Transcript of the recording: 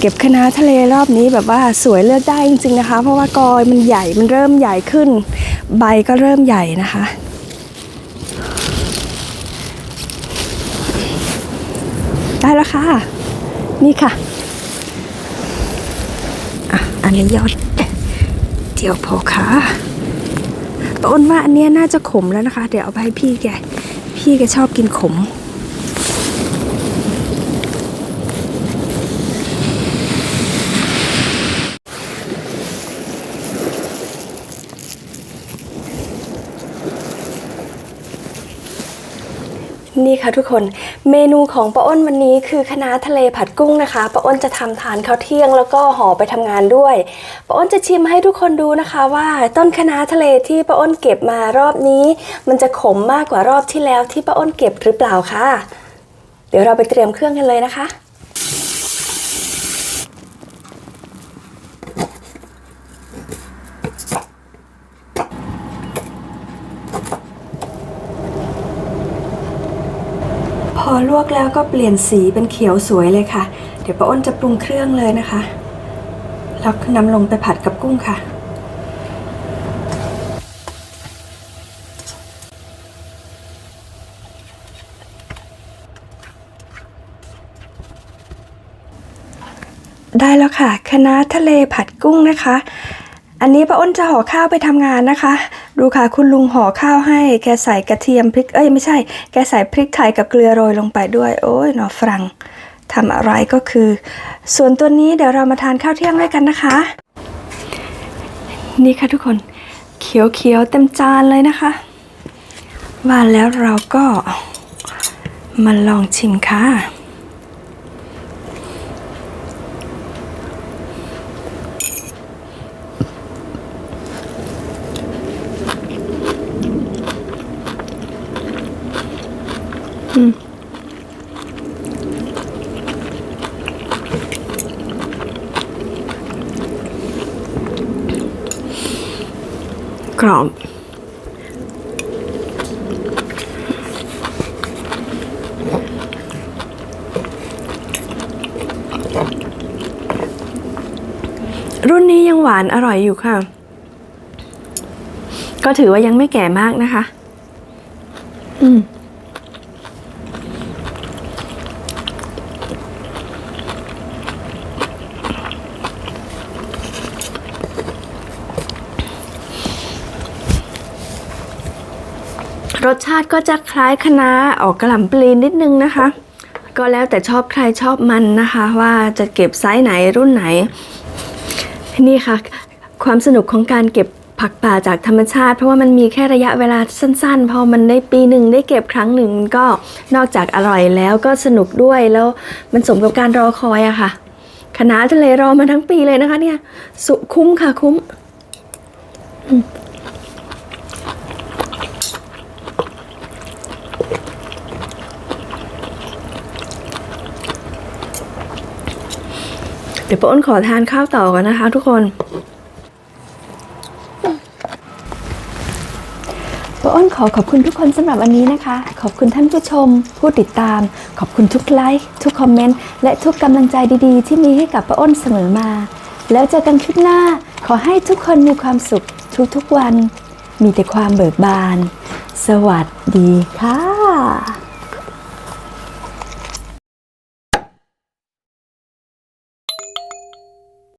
เก็บคณะทะเลรอบนี้แบบว่าสวยเลือกได้จริงๆนะคะ เพราะว่ากอยมันใหญ่มันเริ่มใหญ่ขึ้น ใบก็เริ่มใหญ่นะคะได้แล้วค่ะ นี่ค่ะอะ อันนี้ยอดเดียวพอค่ะปะอ้นว่าอันนี้น่าจะขมแล้วนะคะ เดี๋ยวเอาไปให้พี่แก พี่แกชอบกินขม นี่ค่ะทุกคนเมนูของป้าอ้นวันนี้คือคณะนาทะเลผัดกุ้งนะคะป้าอ้นจะทำทานข้าวเที่ยงแล้วก็ห่อไปทำงานด้วยป้าอ้นจะชิมให้ทุกคนดูนะคะว่าต้นคณะนาทะเลที่ป้าอ้นเก็บมารอบนี้ มันจะขมมากกว่ารอบที่แล้วที่ป้าอ้นเก็บหรือเปล่าคะเดี๋ยวเราไปเตรียมเครื่องกันเลยนะคะ ลวกแล้วก็เปลี่ยนสีเป็นเขียวสวยเลยค่ะ เดี๋ยวป้าอ้นจะปรุงเครื่องเลยนะคะ แล้วนำลงไปผัดกับกุ้งค่ะได้แล้วค่ะคณะทะเลผัดกุ้งนะคะ อันนี้ป้าอ้นจะห่อข้าวไปทำงานนะคะ ดูค่ะคุณลุงห่อข้าวให้ แกใส่กระเทียมพริก เอ้ยไม่ใช่ แกใส่พริกไทยกับเกลือโรยลงไปด้วย โอ้ยหนอฝรั่งทำอะไรก็คือ ส่วนตัวนี้เดี๋ยวเรามาทานข้าวเที่ยงด้วยกันนะคะ นี่ค่ะทุกคน เขียวๆเต็มจานเลยนะคะ ว่าแล้วเราก็มาลองชิมค่ะ กรอบรุ่นนี้ยังหวานอร่อยอยู่ค่ะ ก็ถือว่ายังไม่แก่มากนะคะ อืม รสชาติก็จะคล้ายคะน้าออกกระหล่ำปลีนิดนึงนะคะ ก็แล้วแต่ชอบใครชอบมันนะคะ ว่าจะเก็บไซส์ไหนรุ่นไหน นี่ค่ะ ความสนุกของการเก็บผักป่าจากธรรมชาติ เพราะว่ามันมีแค่ระยะเวลาสั้นๆ พอมันได้ปีหนึ่งได้เก็บครั้งหนึ่งก็นอกจากอร่อยแล้วก็สนุกด้วยแล้วมันสมกับการรอคอยอะค่ะคณะทะเลรอมาทั้งปีเลยนะคะเนี่ย สุคุ้มค่ะคุ้ม เดี๋ยวป้าอ้นขอทานข้าวต่อก่อนนะคะ ทุกคนป้าอ้นขอขอบคุณทุกคนสำหรับวันนี้นะคะ ขอบคุณท่านผู้ชม ผู้ติดตาม ขอบคุณทุกไลค์ทุกคอมเมนต์และทุกกำลังใจดีๆ ที่มีให้กับป้าอ้นเสมอมา แล้วเจอกันคลิปหน้า ขอให้ทุกคนมีความสุขทุกๆวัน มีแต่ความเบิกบาน สวัสดีค่ะ